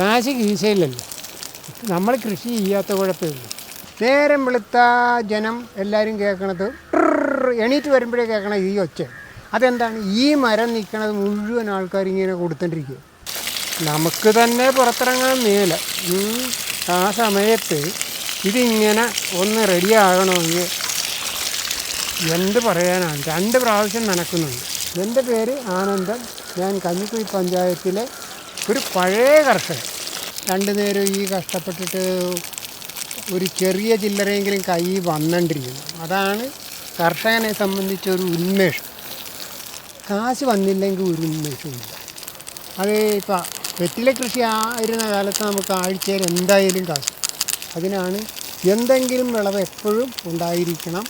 കാശ് കീശയിലല്ല നമ്മൾ കൃഷി ചെയ്യാത്ത കുഴപ്പമില്ല നേരം വെളുത്ത ജനം എല്ലാവരും കേൾക്കണത് എണീറ്റ് വരുമ്പോഴേ കേൾക്കണ ഈ ഒച്ച. അതെന്താണ്? ഈ മരം നിൽക്കണത് മുഴുവൻ ആൾക്കാർ ഇങ്ങനെ കൊടുത്തോണ്ടിരിക്കുക നമുക്ക് തന്നെ പുറത്തിറങ്ങാൻ മേല. ആ സമയത്ത് ഇതിങ്ങനെ ഒന്ന് റെഡി ആകണമെങ്കിൽ എന്ത് പറയാനാണ്? രണ്ട് പ്രാവശ്യം നനക്കുന്നുണ്ട്. എന്റെ പേര് ആനന്ദം ഞാൻ കഞ്ഞിക്കുഴി പഞ്ചായത്തിലെ ഒരു പഴയ കർഷകൻ. രണ്ടു നേരം ഈ കഷ്ടപ്പെട്ടിട്ട് ഒരു ചെറിയ ചില്ലറയെങ്കിലും കൈ വന്നിരിക്കുന്നു അതാണ് കർഷകനെ സംബന്ധിച്ചൊരു ഉന്മേഷം. കാശ് വന്നില്ലെങ്കിൽ ഒരു ഉന്മേഷമില്ല അത് ഇപ്പം വെറ്റില കൃഷി ആയിരുന്ന കാലത്ത് നമുക്ക് ആഴ്ചയിൽ എന്തായാലും കാശ്. അതിനാണ് എന്തെങ്കിലും വിളവ് എപ്പോഴും ഉണ്ടായിരിക്കണം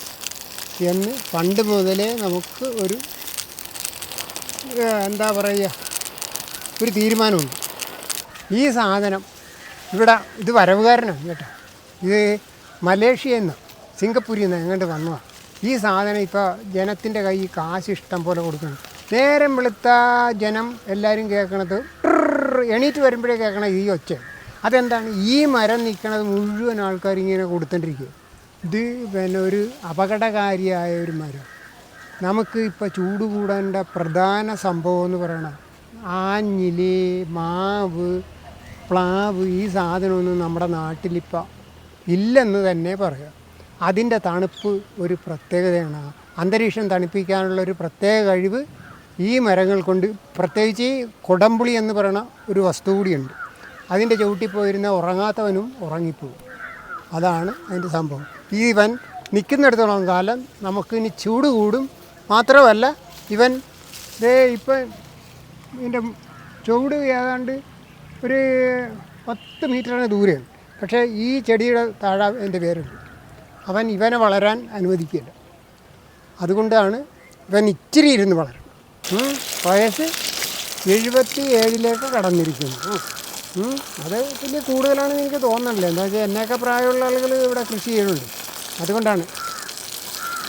എന്ന് പണ്ട് മുതലേ നമുക്ക് ഒരു എന്താ പറയുക ഒരു തീരുമാനമുണ്ട്. ഈ സാധനം ഇവിടെ ഇത് വരവുകാരനാണ് കേട്ടോ. ഇത് മലേഷ്യയിൽ നിന്ന് സിംഗപ്പൂരിൽ നിന്ന് എങ്ങോട്ട് വന്നതാണ് ഈ സാധനം ഇപ്പോൾ ജനത്തിന്റെ കൈ കാശ് ഇഷ്ടം പോലെ കൊടുക്കണം. നേരം വെളുത്ത ജനം എല്ലാവരും കേൾക്കണത് എണീറ്റ് വരുമ്പോഴേ കേൾക്കണ ഈ ഒച്ച. അതെന്താണ്? ഈ മരം നിൽക്കണത് മുഴുവൻ ആൾക്കാർ ഇങ്ങനെ കൊടുത്തോണ്ടിരിക്കുക ഇത് പിന്നെ ഒരു അപകടകാരിയായ ഒരു മരം. നമുക്ക് ഇപ്പോൾ ചൂട് കൂടേണ്ട പ്രധാന സംഭവം എന്ന് പറയണത് ആഞ്ഞിൽ മാവ് പ്ലാവ് ഈ സാധനമൊന്നും നമ്മുടെ നാട്ടിലിപ്പോൾ ഇല്ലെന്ന് തന്നെ പറയാം. അതിന്റെ തണുപ്പ് ഒരു പ്രത്യേകതയാണ്. അന്തരീക്ഷം തണുപ്പിക്കാനുള്ള ഒരു പ്രത്യേക കഴിവ് ഈ മരങ്ങൾ കൊണ്ട് പ്രത്യേകിച്ച് ഈ കൊടംപുളി എന്ന് പറയുന്ന ഒരു വസ്തു കൂടിയുണ്ട്. അതിന്റെ ചവിട്ടിൽ പോയിരുന്ന ഉറങ്ങാത്തവനും ഉറങ്ങിപ്പോവും അതാണ് അതിന്റെ സംഭവം. ഈ ഇവൻ നിൽക്കുന്നിടത്തോളം കാലം നമുക്ക് ഇനി ചൂട് കൂടും. മാത്രമല്ല ഇവൻ ദേ ഇപ്പം ഇതിന്റെ ചുവട് ഏതാണ്ട് ഒരു പത്ത് മീറ്ററാണ് ദൂരം. പക്ഷേ ഈ ചെടിയുടെ താഴെ എന്റെ പേരുണ്ട്. അവൻ ഇവനെ വളരാൻ അനുവദിക്കില്ല. അതുകൊണ്ടാണ് ഇവൻ ഇച്ചിരി ഇരുന്ന് വളരും വയസ്സ് എഴുപത്തി ഏഴിലേക്ക് കടന്നിരിക്കുന്നു. അത് പിന്നെ കൂടുതലാണെന്ന് എനിക്ക് തോന്നണില്ല എന്താ വെച്ചാൽ എന്നെയൊക്കെ പ്രായമുള്ള ആളുകൾ ഇവിടെ കൃഷി ചെയ്യുന്നുണ്ട്. അതുകൊണ്ടാണ്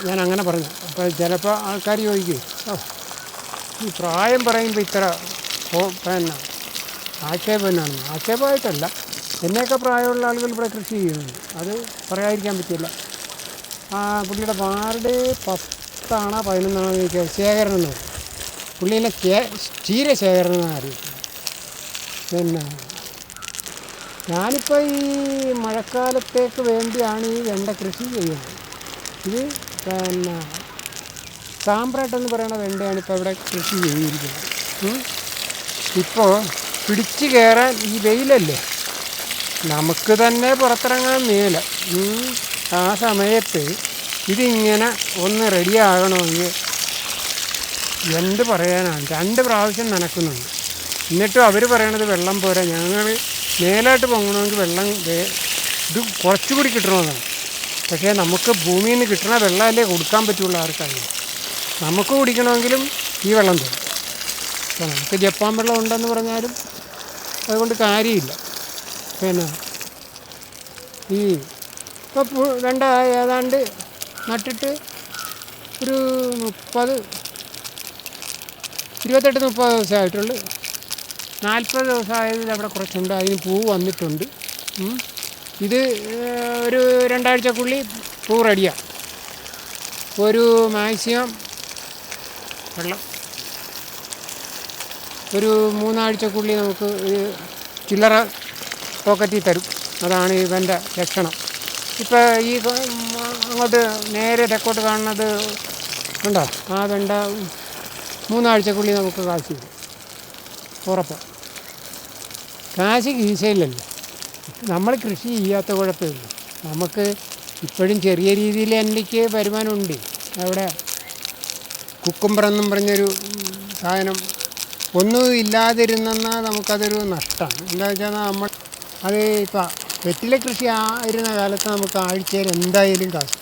ഞാൻ അങ്ങനെ പറഞ്ഞു അപ്പോൾ ചിലപ്പോൾ ആൾക്കാർ ചോദിക്കും ഓ ഈ പ്രായം പറയുമ്പോൾ ഇത്ര പിന്നെ ആക്ഷേപനാണ്. ആക്ഷേപമായിട്ടല്ല. എന്നെയൊക്കെ പ്രായമുള്ള ആളുകൾ ഇവിടെ കൃഷി ചെയ്യുന്നുണ്ട്. അത് പറയാതിരിക്കാൻ പറ്റില്ല. ആ പുള്ളിയുടെ വാർഡ് പത്താണോ പതിനൊന്നാണോ ചോദിക്കുക ശേഖരൻ എന്ന് പറയും. പുള്ളീനെ കേ ക്ഷീരശേഖരൻ എന്നാണ് അറിയിക്കുന്നത് പിന്നെ ഞാനിപ്പോൾ ഈ മഴക്കാലത്തേക്ക് വേണ്ടിയാണ് ഈ വെണ്ട കൃഷി ചെയ്യുന്നത്. ഇത് പിന്നെ സാമ്പ്രാട്ട് എന്ന് പറയുന്ന വെണ്ടയാണ് ഇപ്പോൾ ഇവിടെ കൃഷി ചെയ്തിരിക്കുന്നത്. ഇപ്പോൾ പിടിച്ചു കയറാൻ ഈ വെയിലല്ലേ? നമുക്ക് തന്നെ പുറത്തിറങ്ങാൻ മേല. ആ സമയത്ത് ഇതിങ്ങനെ ഒന്ന് റെഡി ആകണമെങ്കിൽ എന്ത് പറയാനാണ്? രണ്ട് പ്രാവശ്യം നനക്കുന്നുണ്ട്. എന്നിട്ടും അവർ പറയണത് വെള്ളം പോരാ. ഞങ്ങൾ മേലോട്ട് പൊങ്ങണമെങ്കിൽ വെള്ളം ഇത് കുറച്ചുകൂടി കിട്ടണമെന്നാണ്. പക്ഷേ നമുക്ക് ഭൂമിയിൽ നിന്ന് കിട്ടുന്ന വെള്ളമല്ലേ കൊടുക്കാൻ പറ്റുള്ളൂ ആർക്കായാലും. നമുക്ക് കുടിക്കണമെങ്കിലും ഈ വെള്ളം തരും. അപ്പോൾ നമുക്ക് ജപ്പാൻ വെള്ളം ഉണ്ടെന്ന് പറഞ്ഞാലും അതുകൊണ്ട് കാര്യമില്ല. പിന്നെ ഈ ഇപ്പോൾ വെണ്ട ഏതാണ്ട് നട്ടിട്ട് ഒരു മുപ്പത് ഇരുപത്തെട്ട് മുപ്പത് ദിവസമായിട്ടുള്ളു നാൽപ്പത് ദിവസമായതിൽ അവിടെ കുറച്ചുണ്ട്. അതിന് പൂ വന്നിട്ടുണ്ട്. ഇത് ഒരു രണ്ടാഴ്ചക്കുള്ളിൽ പൂ റെഡിയാണ് ഒരു മാക്സിമം വെള്ളം. ഒരു മൂന്നാഴ്ചക്കുള്ളിൽ നമുക്ക് ഒരു ചില്ലറ പോക്കറ്റിൽ തരും. അതാണ് ഇവന്റെ ലക്ഷണം. ഇപ്പോൾ ഈ അങ്ങോട്ട് നേരെ തെക്കോട്ട് കാണുന്നത് ഉണ്ടോ ആ വെണ്ട മൂന്നാഴ്ചക്കുള്ളിൽ നമുക്ക് കാശ് കിട്ടും. ഉറപ്പ്. കാശ് ഈശയിലല്ലേ. നമ്മൾ കൃഷി ചെയ്യാത്ത കുഴപ്പമില്ല. നമുക്ക് ഇപ്പോഴും ചെറിയ രീതിയിൽ എനിക്ക് വരുമാനമുണ്ട്. അവിടെ കുക്കുംബർ എന്നും പറഞ്ഞൊരു സാധനം ഒന്നും ഇല്ലാതിരുന്നെന്നാൽ നമുക്കതൊരു നഷ്ടമാണ് എന്താ വെച്ചാൽ നമ്മൾ അത് ഇപ്പം വെറ്റില കൃഷി ആയിരുന്ന കാലത്ത് നമുക്ക് ആഴ്ചയിൽ എന്തായാലും കാശ്.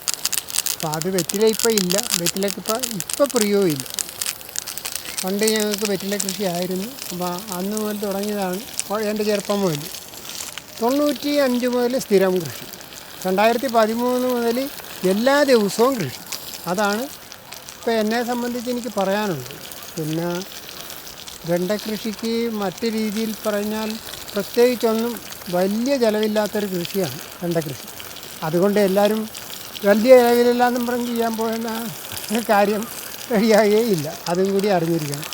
അപ്പം അത് വെറ്റില ഇപ്പം ഇല്ല. വെറ്റിലക്ക് ഇപ്പം ഇപ്പം പ്രിയവും ഇല്ല. പണ്ട് ഞങ്ങൾക്ക് വെറ്റില കൃഷി ആയിരുന്നു. അപ്പോൾ അന്ന് മുതൽ തുടങ്ങിയതാണ്. എന്റെ ചെറുപ്പം മുതൽ. തൊണ്ണൂറ്റി അഞ്ച് മുതൽ സ്ഥിരം കൃഷി. രണ്ടായിരത്തി പതിമൂന്ന് മുതൽ എല്ലാ ദിവസവും കൃഷി. അതാണ് ഇപ്പോൾ എന്നെ സംബന്ധിച്ച് എനിക്ക് പറയാനുണ്ട്. പിന്നെ വെണ്ട കൃഷിക്ക് മറ്റ് രീതിയിൽ പറഞ്ഞാൽ പ്രത്യേകിച്ചൊന്നും വലിയ ചിലവില്ലാത്തൊരു കൃഷിയാണ് വെണ്ട കൃഷി അതുകൊണ്ട് എല്ലാവരും വലിയ ചിലവിലില്ലാന്നും പറഞ്ഞ് ചെയ്യാൻ പോകുന്ന കാര്യം റെഡിയാകുകയില്ല. അതും കൂടി അറിഞ്ഞിരിക്കണം.